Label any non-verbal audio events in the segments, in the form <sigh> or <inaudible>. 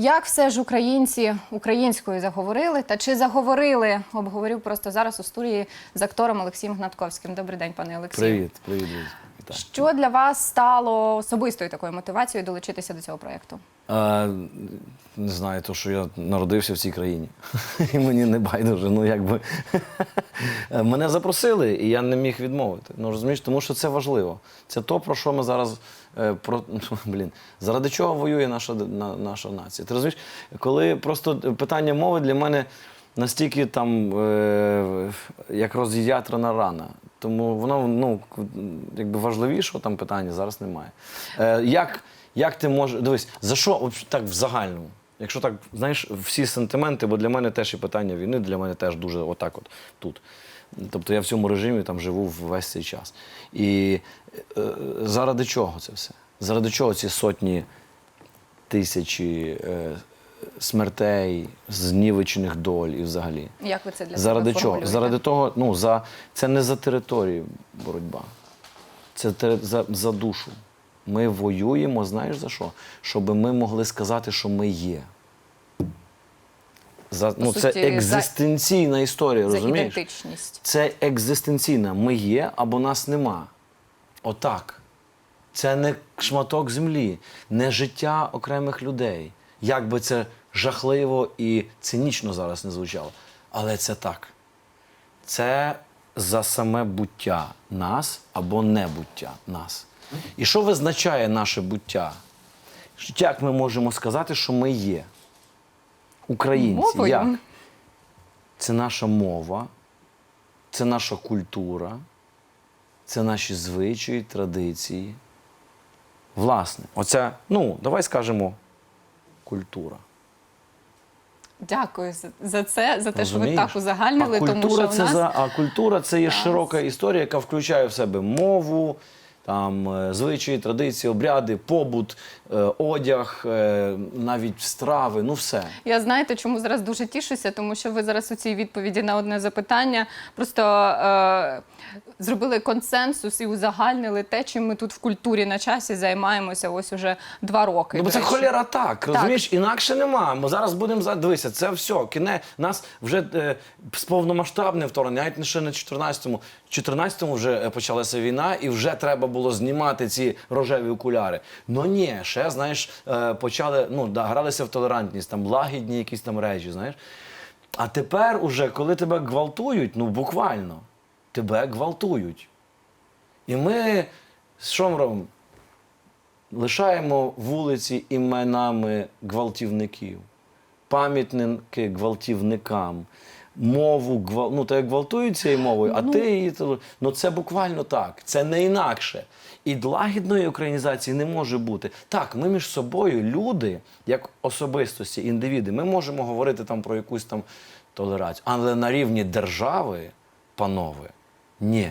Як все ж українці українською заговорили? Та чи заговорили? Обговорю просто зараз у студії з актором Олексієм Гнатковським. Добрий день, пане Олексію. Привіт, привіт, друзі. Що для вас стало особистою такою мотивацією долучитися до цього проєкту? А, не знаю, то що я народився в цій країні. <laughs> І мені не байдуже. Ну якби <laughs> мене запросили, і я не міг відмовити. Ну розумієш, тому що це важливо. Це то, про що ми зараз е, про <laughs> блін, заради чого воює наша на, наша нація. Ти розумієш, коли просто питання мови для мене настільки там е, як роз'ятрена рана. Тому воно ну якби важливішого там питання зараз немає. Е, як, як ти можеш дивись, за що так в загальному? Якщо так, знаєш, всі сентименти, бо для мене теж і питання війни, для мене теж дуже отак, от тут. Тобто я в цьому режимі там живу весь цей час. І е, заради чого це все? Заради чого ці сотні тисячі е, смертей, знівечених доль і взагалі? Як ви це для Заради себе чого? Заради того, ну за це не за територію боротьба, це за, за душу. Ми воюємо, знаєш за що? Щоб ми могли сказати, що ми є. За, ну, це суті, за- екзистенційна історія, За розумієш? ідентичність. Це екзистенційна. Ми є або нас нема. Отак. Це не шматок землі, не життя окремих людей. Як би це жахливо і цинічно зараз не звучало. Але це так. Це за саме буття нас або небуття нас. І що визначає наше буття? Як ми можемо сказати, що ми є? Українці. Мовою. Як? Це наша мова, це наша культура, це наші звичаї, традиції. Власне, оця, ну, давай скажемо, культура. Дякую за- це, за те, що ви так узагальнили, а тому культура що в це нас за, а культура це є Так. широка історія, яка включає в себе мову, там, е, звичаї, традиції, обряди, побут, е, одяг, е, навіть страви, ну все. Я знаєте, чому зараз дуже тішуся, тому що ви зараз у цій відповіді на одне запитання просто е, зробили консенсус і узагальнили те, чим ми тут в культурі на часі займаємося ось уже два роки. Ну, бо це холера так, розумієш, інакше нема. Ми зараз будемо за- дивися, це все. Кіне нас вже е, з повномасштабне вторгнення, навіть не ще на 14-му. 14-му вже е, почалася війна, і вже треба було знімати ці рожеві окуляри. Ну ні, ще знаєш, е, почали ну да, гралися в толерантність, там лагідні якісь там речі, знаєш. А тепер, уже, коли тебе гвалтують, ну буквально, тебе гвалтують. І ми ми робимо? Лишаємо вулиці іменами гвалтівників, пам'ятники гвалтівникам, мову гвал... ну, тебе гвалтують цією мовою, а ти її. Ну це буквально так, це не інакше. І лагідної українізації не може бути. Так, ми між собою, люди, як особистості, індивіди, ми можемо говорити там про якусь там толерацію. Але на рівні держави, панове, ні.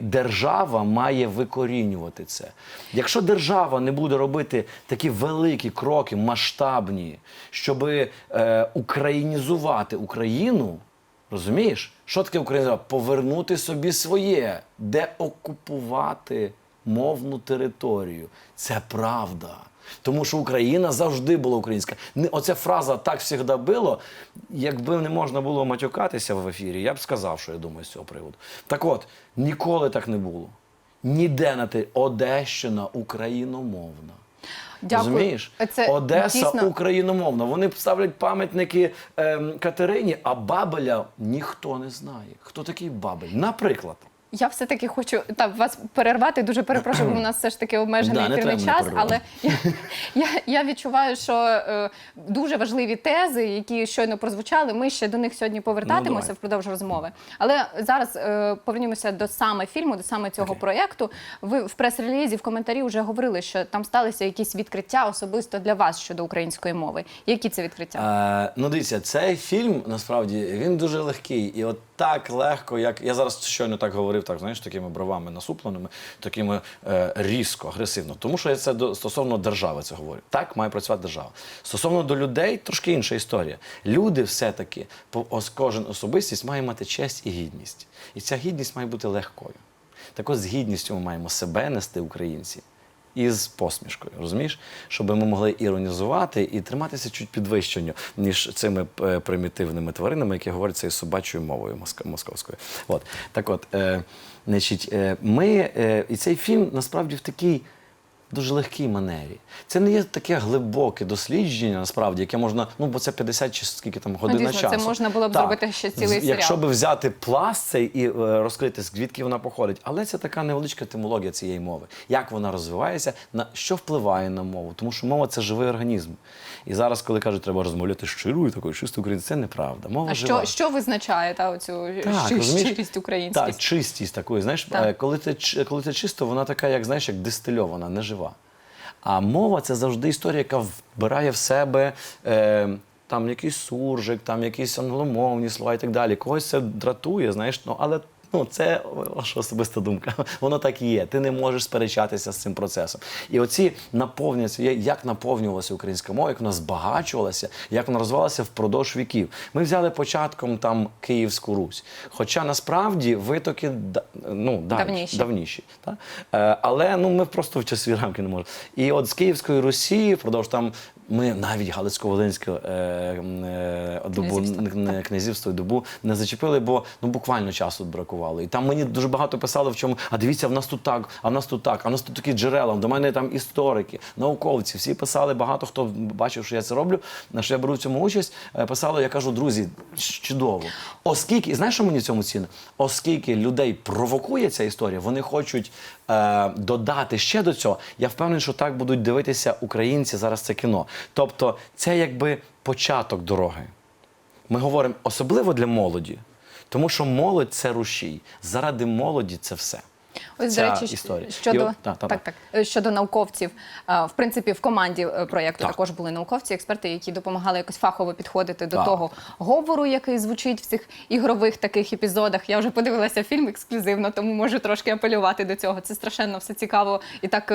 Держава має викорінювати це. Якщо держава не буде робити такі великі кроки, масштабні, щоб е, українізувати Україну, розумієш? Що таке українізувати? Повернути собі своє, деокупувати мовну територію. Це правда. Тому що Україна завжди була українська. Оця фраза так завжди було. Якби не можна було матюкатися в ефірі, я б сказав, що я думаю з цього приводу. Так от, ніколи так не було. Ніде на те Одещина україномовна. Дякую. Розумієш? Це Одеса дійсно- україномовна. Вони ставлять пам'ятники ем, Катерині, а Бабеля ніхто не знає. Хто такий Бабель? Наприклад. Я все-таки хочу так вас перервати. Дуже перепрошую, бо у нас все ж таки обмежений Да, не ефірний мене час. Але я, я, я відчуваю, що е, дуже важливі тези, які щойно прозвучали. Ми ще до них сьогодні повертатимося Ну, давай. впродовж розмови. Але зараз е, повернімося до саме фільму, до саме цього проєкту. Ви в прес-релізі в коментарі вже говорили, що там сталися якісь відкриття особисто для вас щодо української мови. Які це відкриття? Е, ну, дивіться, цей фільм насправді він дуже легкий. І от так легко, як я зараз щойно так говорив, так знаєш, такими бровами насупленими, такими е, різко, агресивно. Тому що я це до, стосовно держави це говорю. Так має працювати держава. Стосовно до людей, трошки інша історія. Люди все-таки, кожен особистість має мати честь і гідність. І ця гідність має бути легкою. Так от з гідністю ми маємо себе нести, українці, із посмішкою, розумієш? Щоб ми могли іронізувати і триматися чуть підвищенню, ніж цими е, примітивними тваринами, які говорять цією собачою мовою московською. От так, от, е, значить, е, ми е, і цей фільм насправді в такій. Дуже легкій манері. Це не є таке глибоке дослідження, насправді, яке можна, ну бо це 50 чи скільки там годин дійсно, це можна було б зробити ще цілий З- Якщо серіал. би взяти пласт цей і е, розкрити, звідки вона походить, але це така невеличка етимологія цієї мови. Як вона розвивається, на що впливає на мову? Тому що мова це живий організм. І зараз, коли кажуть, треба розмовляти щирою, такою чистою українською, це неправда. Мова А жива. що, що визначає та, оцю Так, щи- щирість українськість? Так, чистість такої. Знаєш, Так. е, коли ч- коли це чисто, вона така, як знаєш, як дистильована, не жива. А мова це завжди історія, яка вбирає в себе. Е, там якийсь суржик, там якісь англомовні слова і так далі. Когось це дратує, знаєш, ну але ну це ваша особиста думка. <laughs> Воно так і є. Ти не можеш сперечатися з цим процесом. І оці є, як наповнювалася українська мова, як вона збагачувалася, як вона розвивалася впродовж віків. Ми взяли початком там Київську Русь. Хоча насправді витоки ну, далі, Давніші. давніші. Та? Е, але ну, ми просто в часові рамки не можемо. І от з Київської Русі, впродовж там ми навіть Галицько-Волинське е, е, добу, Князівство. не князівство і добу не зачепили, бо ну буквально часу бракувало. І там мені дуже багато писали в чому. А дивіться, в нас тут так, а в нас тут так, а в нас тут такі джерела. До мене там історики, науковці. Всі писали багато хто бачив, що я це роблю, на що я беру в цьому участь. е, Писали, я кажу, друзі, чудово. Оскільки, знаєш, що мені в цьому ціна? Оскільки людей провокує ця історія, вони хочуть е, додати ще до цього. Я впевнений, що так будуть дивитися українці зараз це кіно. Тобто, це якби початок дороги. Ми говоримо особливо для молоді, тому що молодь це рушій. Заради молоді це все. Ось, Ця до речі, історія. щодо от- та, та, так, та. так, Е, щодо науковців, е, в принципі, в команді е, проєкту Так. також були науковці, експерти, які допомагали якось фахово підходити до Так. того говору, який звучить в цих ігрових таких епізодах. Я вже подивилася фільм ексклюзивно, тому можу трошки апелювати до цього. Це страшенно все цікаво і так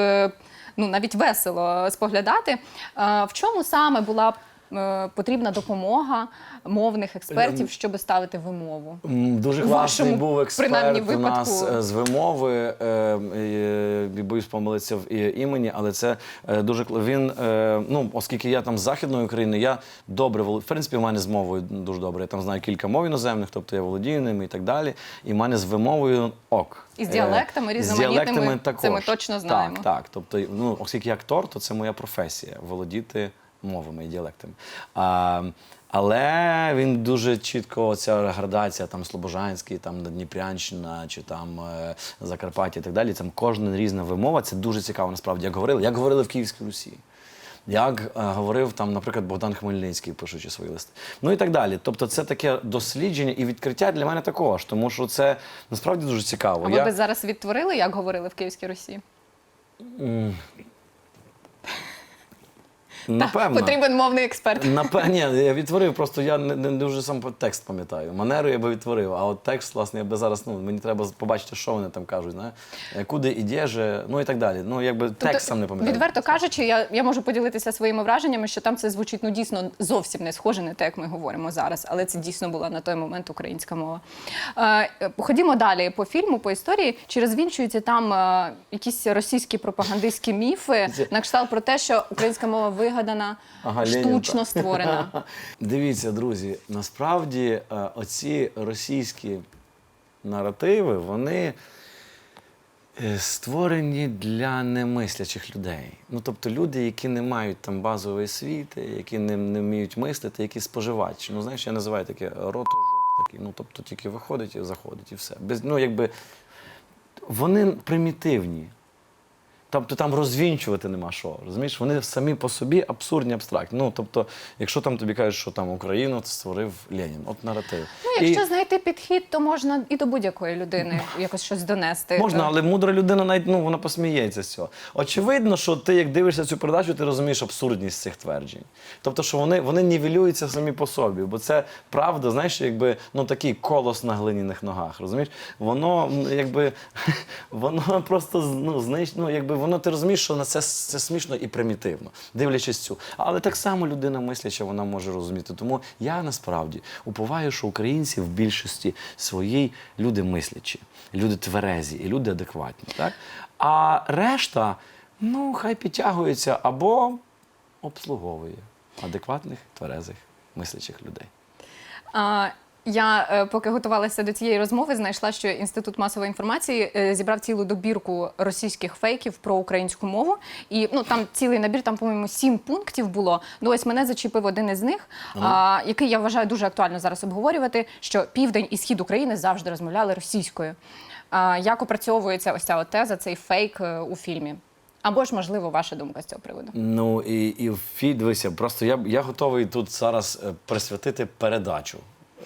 ну навіть весело споглядати. В чому саме була потрібна допомога мовних експертів, щоб ставити вимову? Дуже класний вашому, був експерт у нас випадку. е, з вимови. е, е, Боюсь помилитися в імені, але це е, дуже він. е, Ну, оскільки я там з західної України, я добре володію. В принципі, в мене з мовою дуже добре. Я там знаю кілька мов іноземних, тобто я володію ними і так далі. І в мене з вимовою ок. І з Е, діалектами з різноманітними, діалектами це ми точно знаємо. Так, так. Тобто, ну, оскільки я актор, то це моя професія володіти мовами і діалектами. А, але він дуже чітко, ця градація там Слобожанський, там Дніпрянщина чи там е, Закарпаття і так далі. Там кожна різна вимова. Це дуже цікаво насправді, як говорили, як говорили в Київській Русі. Як е, говорив там, наприклад, Богдан Хмельницький, пишучи свої листи. Ну і так далі. Тобто, це таке дослідження і відкриття для мене також, тому що це насправді дуже цікаво. А ви би зараз відтворили, як говорили в Київській Русі? Напевно. Потрібен мовний експерт. Напевно, ні, я відтворив, просто я не, не дуже сам текст пам'ятаю. Манеру я би відтворив, а от текст, власне, я би зараз, ну, мені треба побачити, що вони там кажуть, знає? Е, куди ідеже, ну і так далі. Ну, якби текст сам не пам'ятаю. Тобто, Відверто кажучи, я, я можу поділитися своїми враженнями, що там це звучить ну дійсно зовсім не схоже на те, як ми говоримо зараз, але це дійсно була на той момент українська мова. Е, е, ходімо далі по фільму, по історії. Чи розвінчуються там е, якісь російські пропагандистські міфи на кшталт про те, що українська мова вигадана, Ага, штучно так. створена? <laughs> Дивіться, друзі, насправді е, оці російські наративи, вони е, створені для немислячих людей. Ну, тобто люди, які не мають там базової освіти, які не, не вміють мислити, які споживачі. Ну, знаєш, я називаю таке ротожоп такий. Ну, тобто тільки виходить і заходить, і все. Без, ну, якби, вони примітивні. Тобто там розвінчувати нема що. Розумієш, вони самі по собі абсурдні, абстрактні. Ну, тобто, якщо там тобі кажуть, що там Україну створив Ленін, от наратив. Ну, якщо знайти підхід, то можна і до будь-якої людини якось щось донести. Можна, але мудра людина навіть ну, вона посміється з цього. Очевидно, що ти, як дивишся цю передачу, ти розумієш абсурдність цих тверджень. Тобто, що вони, вони нівелюються самі по собі, бо це правда, знаєш, якби ну такий колос на глиняних ногах. Розумієш? Воно якби <laughs> воно просто ну, знищ, ну, якби воно ти розумієш, що на це, це смішно і примітивно, дивлячись цю. Але так само людина мисляча, вона може розуміти. Тому я насправді уповаю, що українці в більшості своїй люди мислячі, люди тверезі і люди адекватні. Так? А решта. Ну, хай підтягується або обслуговує адекватних, тверезих, мислячих людей. А, я е, поки готувалася до цієї розмови, знайшла, що інститут масової інформації е, зібрав цілу добірку російських фейків про українську мову. І ну там цілий набір, там, по-моєму, сім пунктів було. Ну ось мене зачепив один із них, а, який я вважаю дуже актуально зараз обговорювати. Що південь і схід України завжди розмовляли російською. А, як опрацьовується ось ця от теза, цей фейк е, у фільмі? Або ж, можливо, ваша думка з цього приводу? Ну і, і в фі- дивися, просто я, я готовий тут зараз е, присвятити передачу.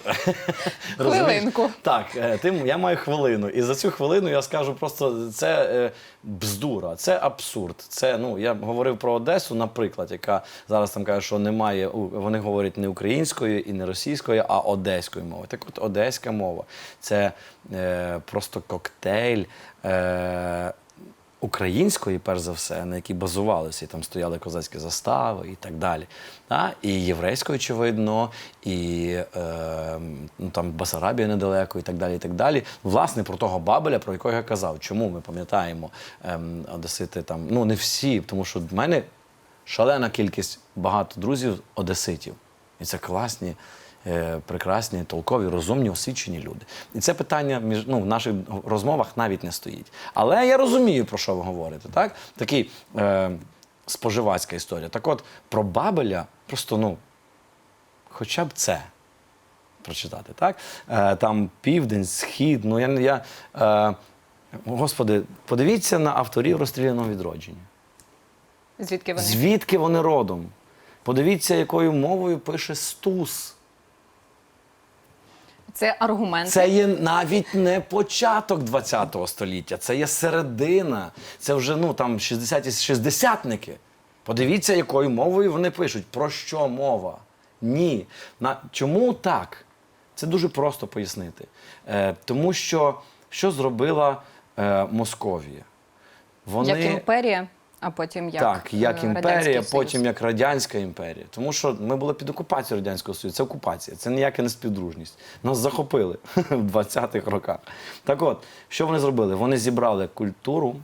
<laughs> Хвилинку. Так, е, ти, я маю хвилину. І за цю хвилину я скажу просто: це е, бздура, це абсурд. Це, ну, я говорив про Одесу, наприклад, яка зараз там каже, що немає, вони говорять не українською і не російською, а одеською мовою. Так от одеська мова це е, просто коктейль. Е, української, перш за все, на якій базувалися, і там стояли козацькі застави і так далі. А, і єврейської, очевидно, і е, ну, там Басарабія недалеко, і так далі. і так далі. Власне, про того Бабеля, про якого я казав. Чому ми пам'ятаємо ем, одесити там, ну не всі, тому що в мене шалена кількість багато друзів одеситів. І це класні, е, прекрасні, толкові, розумні, освічені люди. І це питання між ну, в наших розмовах навіть не стоїть. Але я розумію, про що ви говорите. Так? Такий е, споживацька історія. Так от, про Бабеля просто, ну, хоча б це прочитати. Так? Е, там південь, схід. Ну, я, я, е, Господи, подивіться на авторів розстріляного відродження. Звідки вони? Звідки вони родом? Подивіться, якою мовою пише Стус. Це аргументи. Це є навіть не початок ХХ століття, це є середина. Це вже ну, там 60-ті шістдесятники. Подивіться, якою мовою вони пишуть. Про що мова? Ні. На... Чому так? Це дуже просто пояснити. Е, тому що що зробила е, Московія? Вони... Як імперія, а потім як так, як е, імперія, Союз. потім як Радянська імперія. Тому що ми були під окупацією Радянського Союзу. Це окупація, це ніяка не співдружність. Нас захопили <laughs> в 20-х роках. Так от, що вони зробили? Вони зібрали культуру,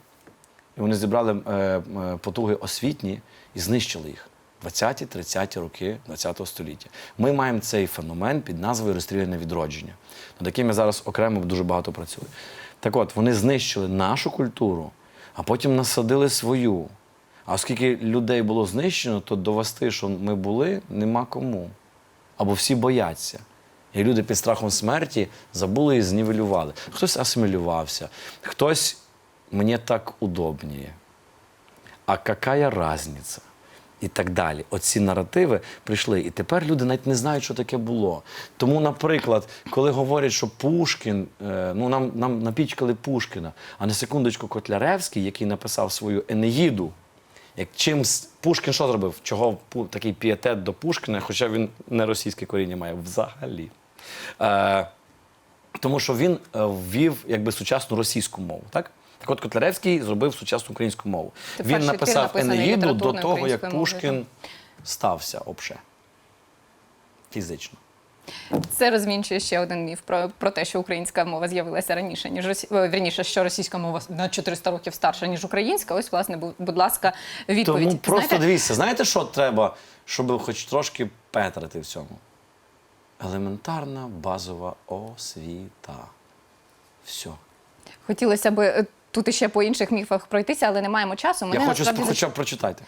і вони зібрали е, е, потуги освітні і знищили їх. 20-30 роки ХХ століття. Ми маємо цей феномен під назвою розстріляне відродження, над яким я зараз окремо дуже багато працюю. Так от, вони знищили нашу культуру, а потім насадили свою. А оскільки людей було знищено, то довести, що ми були, нема кому. Або всі бояться. І люди під страхом смерті забули і знівелювали. Хтось асимілювався, хтось мені так удобніє. А какая разниця? І так далі. Оці наративи прийшли. І тепер люди навіть не знають, що таке було. Тому, наприклад, коли говорять, що Пушкін, е, ну нам, нам напічкали Пушкіна, а на секундочку Котляревський, який написав свою Енеїду, як чим Пушкін що зробив? Чого такий пієтет до Пушкіна, хоча він не російське коріння має взагалі. Е, тому що він е, ввів якби сучасну російську мову, так? Так от Котляревський зробив сучасну українську мову. Це він перший твір, написав написаний Енеїду до літературною того, як українською мовою, Пушкін стався обше. Фізично. Це розвінчує ще один міф про, про те, що українська мова з'явилася раніше, ніж росі... Вірніше, що російська мова на 400 років старша, ніж українська. Ось, власне, бу- будь ласка, відповідь. Тому просто Знаєте, дивіться, знаєте, що треба, щоб хоч трошки петрити в цьому? Елементарна базова освіта. Все. хотілося б е, тут іще по інших міфах пройтися, але не маємо часу. Я хочу насправді хоча б прочитайте.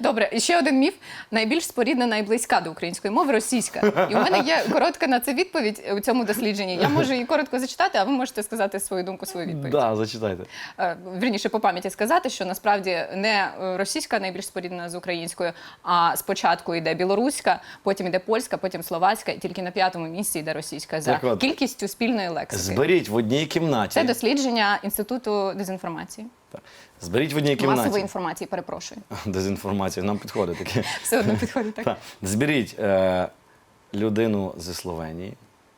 Добре, і ще один міф: найбільш споріднена і близька до української мови російська. І у мене є <laughs> коротка на це відповідь у цьому дослідженні. Я можу її коротко зачитати, а ви можете сказати свою думку, свою відповідь. Да, зачитайте. Е, Вірніше по пам'яті сказати, що насправді не російська найбільш споріднена з українською, а спочатку йде білоруська, потім йде польська, потім словацька, і тільки на п'ятому місці йде російська за Так кількістю спільної лексики. Зберіть в одній кімнаті. Це дослідження інституту дезінформації, Так. Зберіть в одній кімнаті. масової інформації. Перепрошую, <laughs> Дезінформація, нам підходить таке. <laughs> все одно підходить так. Так. Зберіть е, людину зі Словенії,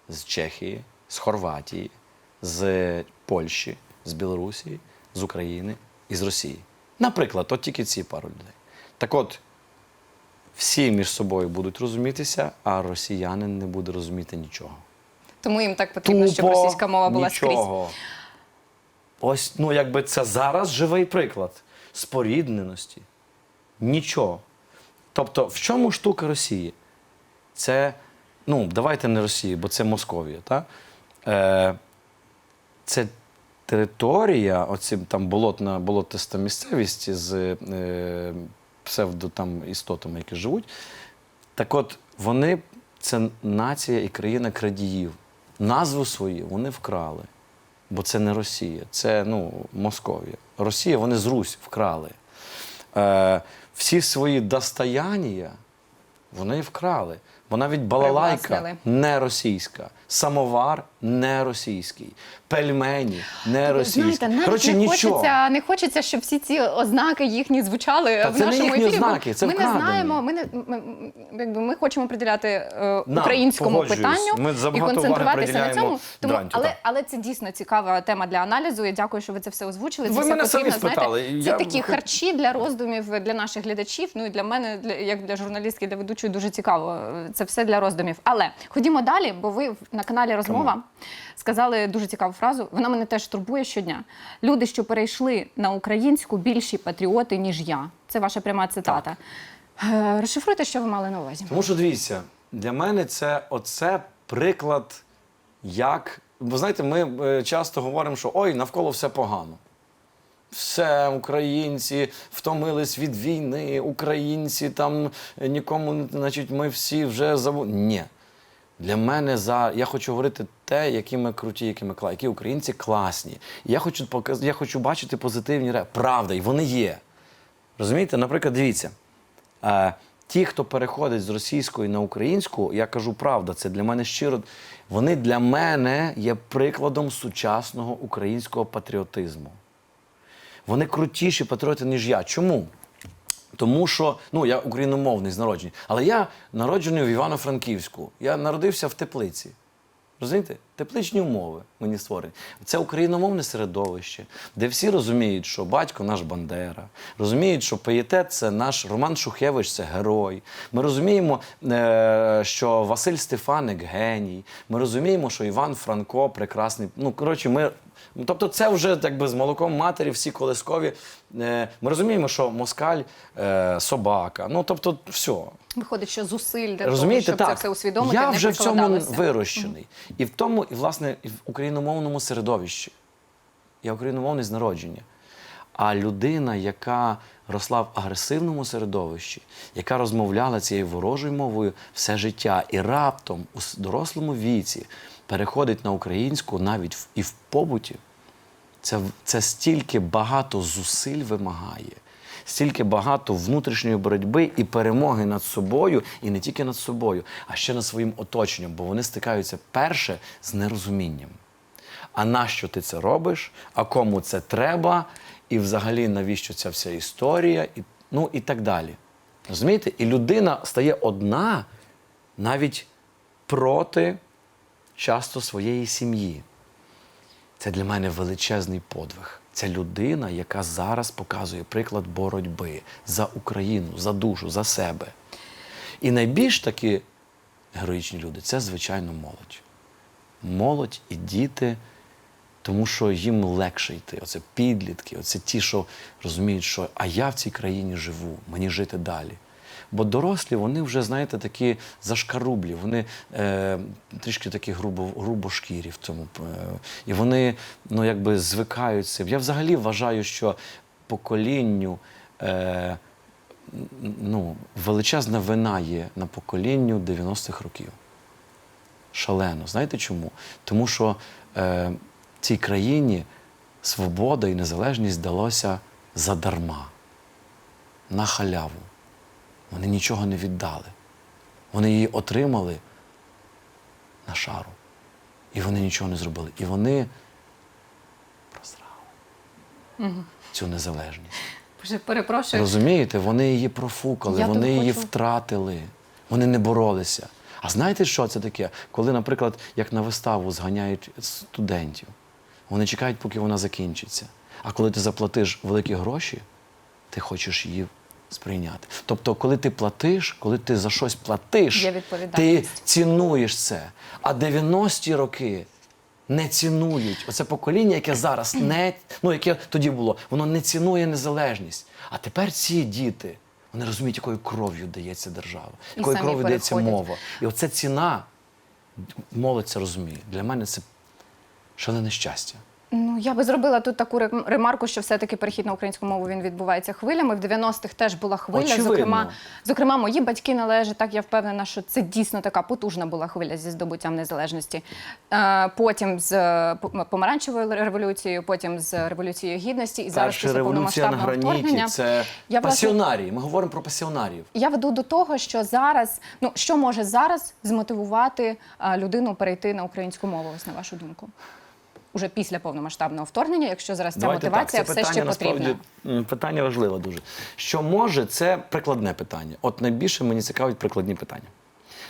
з Чехії, з Хорватії, з Польщі, з Білорусі, з України і з Росії. Наприклад, от тільки ці пару людей. Так от, всі між собою будуть розумітися, а росіянин не буде розуміти нічого. Тому їм так потрібно, щоб російська мова була скрізь. Ось, ну якби це зараз живий приклад. спорідненості. Нічого. Тобто, в чому штука Росії? Це, ну, давайте не Росії, бо це Московія. Та? Е, це територія, оці там болотна, болотиста місцевість з е, псевдо там істотами, які живуть. Так от, вони це нація і країна крадіїв. Назву свою вони вкрали. Бо це не Росія, це ну, Московія. Росія вони з Русь вкрали. Е, всі свої достояння вони вкрали. Бо навіть балалайка не російська, самовар не російський, пельмені не російські. Знаєте, Коротше, не нічого. хочеться, не хочеться, щоб всі ці ознаки їхні звучали Та в це не нашому їхні ефірі. ознаки, це ми не вкрадені. знаємо. Ми не ми, якби ми хочемо приділяти е, Нам, українському погоджуюсь. питанню Ми і забагато уваги концентруватися на приділяємо цьому. Тому, Дрантю, але, так. але це дійсно цікава тема для аналізу. Я дякую, що ви це все озвучили. Це Ви все мене самі потрібно, спитали. Знаєте, це Я- такі харчі для роздумів для наших глядачів. Ну і для мене, для як для журналістки, для ведучої, дуже цікаво. Це все для роздумів. Але ходімо далі, бо ви в- на каналі Розмова сказали дуже цікаву фразу. Вона мене теж турбує щодня. Люди, що перейшли на українську, більші патріоти, ніж я. Це ваша пряма цитата. Е, Розшифруйте, що ви мали на увазі. Тому що дивіться, для мене це оце приклад, як. Бо знаєте, ми е, часто говоримо, що ой, навколо все погано. Все, українці втомились від війни, українці там нікому, не- значить, ми всі вже забули. Ні. Для мене за я хочу говорити те, які ми круті, які ми які українці класні. Я хочу показ... я хочу бачити позитивні ре. Правда, і вони є. Розумієте? Наприклад, дивіться. Е, ті, хто переходить з російської на українську, я кажу правда, це для мене щиро. Вони для мене є прикладом сучасного українського патріотизму. Вони крутіші патріоти, ніж я. Чому? Тому що ну я україномовний з народження, але я народжений в Івано-Франківську. Я народився в теплиці. Розумієте? Тепличні умови мені створені. Це україномовне середовище, де всі розуміють, що батько наш Бандера, розуміють, що пієтет це наш Роман Шухевич, це герой. Ми розуміємо, е, що Василь Стефаник геній. Ми розуміємо, що Іван Франко прекрасний. Ну, коротше, ми. Тобто, це вже якби з молоком матері, всі колискові. Е, Ми розуміємо, що москаль е, собака. Ну тобто, все. Виходить, що зусиль для Розумієте, того, щоб так. це все усвідомити, Я не вже в цьому вирощений. І в тому, і власне, в україномовному середовищі. Я україномовний з народження. А людина, яка росла в агресивному середовищі, яка розмовляла цією ворожою мовою все життя, і раптом у дорослому віці переходить на українську навіть і в побуті, це, це стільки багато зусиль вимагає, стільки багато внутрішньої боротьби і перемоги над собою, і не тільки над собою, а ще над своїм оточенням, бо вони стикаються перше з нерозумінням. А нащо ти це робиш? А кому це треба? І взагалі навіщо ця вся історія? І, ну і так далі. Розумієте? І людина стає одна навіть проти часто своєї сім'ї. Це для мене величезний подвиг. Це людина, яка зараз показує приклад боротьби за Україну, за душу, за себе. І найбільш такі героїчні люди це, звичайно, молодь. Молодь і діти, тому що їм легше йти. Оце підлітки, оце ті, що розуміють, що а я в цій країні живу, мені жити далі. Бо дорослі, вони вже, знаєте, такі зашкарублі, вони е, трішки такі грубо, грубошкірі в цьому. Е, і вони ну, якби звикаються. Я взагалі вважаю, що поколінню. Е, ну, величезна вина є на поколінню 90-х років. Шалено. Знаєте чому? Тому що е, цій країні свобода і незалежність далося задарма, на халяву. Вони нічого не віддали. Вони її отримали на шару. І вони нічого не зробили. І вони просрали цю незалежність. Боже, перепрошую. Розумієте, вони її профукали, Я вони її хочу- втратили, вони не боролися. А знаєте, що це таке? Коли, наприклад, як на виставу зганяють студентів, вони чекають, поки вона закінчиться. А коли ти заплатиш великі гроші, ти хочеш її сприйняти. Тобто, коли ти платиш, коли ти за щось платиш, ти цінуєш це. А 90-ті роки не цінують. Оце покоління, яке зараз не ну яке тоді було, воно не цінує незалежність. А тепер ці діти вони розуміють, якою кров'ю дається держава, якою кров'ю дається мова. І оце ціна, молодь це розуміє. Для мене це шалене щастя. Ну, я би зробила тут таку ремарку, що все-таки перехід на українську мову він відбувається хвилями. В 90-х теж була хвиля. Очевидно. Зокрема, зокрема, мої батьки належать. Так я впевнена, що це дійсно така потужна була хвиля зі здобуттям незалежності. Е, потім з е, помаранчевою революцією, потім з революцією гідності, і зараз після революція на граніті це Я, власне, пасіонарії. Ми говоримо про пасіонарів. Я веду до того, що зараз, ну що може зараз змотивувати людину перейти на українську мову, ось на вашу думку? Уже після повномасштабного вторгнення, якщо зараз ця Давайте мотивація так, це все ще потрібна. насправді, питання важливе дуже. Що може, це прикладне питання. От найбільше мені цікавить прикладні питання.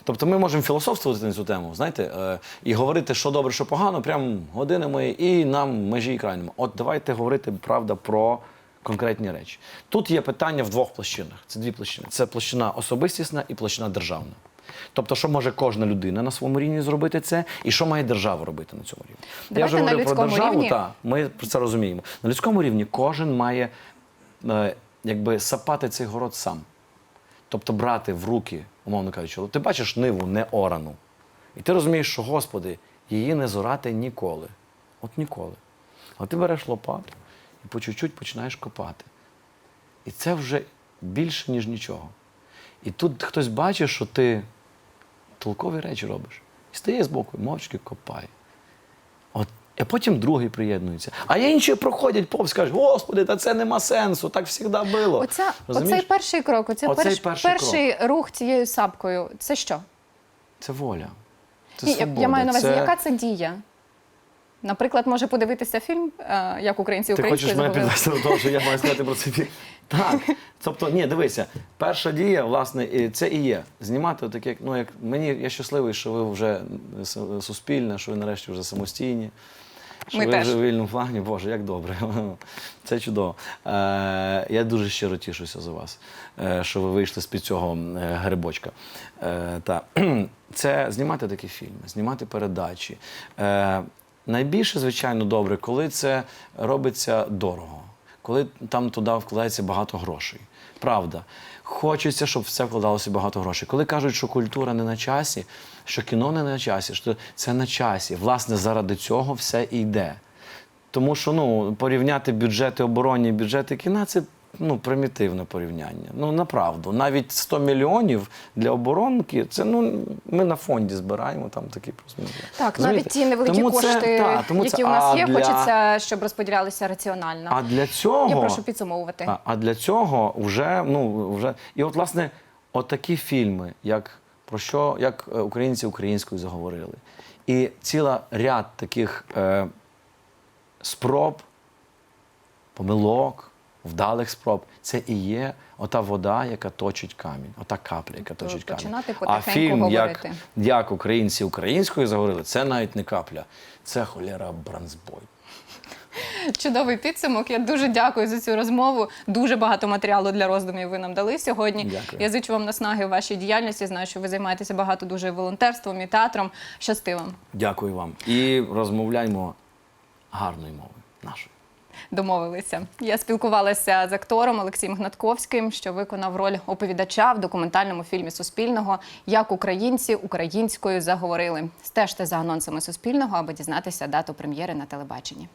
Тобто ми можемо філософствувати на цю тему, знаєте, е, і говорити, що добре, що погано, прям годинами, і нам межі і крайнемо. От давайте говорити правда про конкретні речі. Тут є питання в двох площинах. Це дві площини. Це площина особистісна і площина державна. Тобто, що може кожна людина на своєму рівні зробити це, і що має держава робити на цьому рівні. Я вже на говорив про державу, рівні. так, ми про це розуміємо. На людському рівні кожен має е, якби сапати цей город сам. Тобто брати в руки, умовно кажучи, ти бачиш ниву не орану. І ти розумієш, що, Господи, її не зорати ніколи. От ніколи. А ти береш лопату і по чуть-чуть починаєш копати. І це вже більше, ніж нічого. І тут хтось бачить, що ти толкові речі робиш. І стає збоку, мовчки копає. От, а потім другий приєднується. А інші проходять повз, кажуть, Господи, та це нема сенсу, так завжди було. Оця, оцей перший крок, оцей, Оцей перш, перший перший рух цією сапкою, це що? Це воля. Це Ні, я, свобода. я маю на увазі, це... яка це дія? Наприклад, може подивитися фільм, е, як українці Ти хочеш українською мене заговорили? підвести до того, що я маю сказати про це фільм? <laughs> Так. Тобто, ні, дивися, перша дія, власне, і це і є. Знімати таке, ну як мені я щасливий, що ви вже с- суспільне, що ви нарешті вже самостійні. Що Ми ви теж. вже в вільному плані, Боже, як добре. <laughs> Це чудово. Е, я дуже щиро тішуся за вас, е, що ви вийшли з-під цього е, грибочка. Е, та. <clears throat> Це знімати такі фільми, знімати передачі. Е, найбільше, звичайно, добре, коли це робиться дорого, коли там туди вкладається багато грошей. Правда. Хочеться, щоб в це вкладалося багато грошей. Коли кажуть, що культура не на часі, що кіно не на часі, що це на часі. Власне, заради цього все йде. Тому що ну, порівняти бюджети оборонні і бюджети кіна це ну, примітивне порівняння. Ну, направду. Навіть 100 мільйонів для оборонки, це ну, ми на фонді збираємо там такі плюс-мінус. Так, Розумієте? навіть ті невеликі Тому це- кошти, та, тому які це- у нас є, для- хочеться, щоб розподілялися раціонально. А для цього Я прошу підсумовувати. А, а для цього вже, ну, вже. І от, власне, от такі фільми, як про що, як е, українці українською заговорили. І ціла ряд таких е, спроб, помилок, вдалих спроб. Це і є ота вода, яка точить камінь, ота капля, яка Тобто точить камінь. починати А фільм, говорити. як українці українською заговорили, це навіть не капля, це холєра бранзбой. Чудовий підсумок. Я дуже дякую за цю розмову. Дуже багато матеріалу для роздумів ви нам дали сьогодні. Дякую. Я зичу вам наснаги у вашій діяльності. Знаю, що ви займаєтеся багато дуже волонтерством і театром. Щасти вам. Дякую вам. І розмовляймо гарною мовою нашою. Домовилися. Я спілкувалася з актором Олексієм Гнатковським, що виконав роль оповідача в документальному фільмі Суспільного Як українці українською заговорили. Стежте за анонсами Суспільного, аби дізнатися дату прем'єри на телебаченні.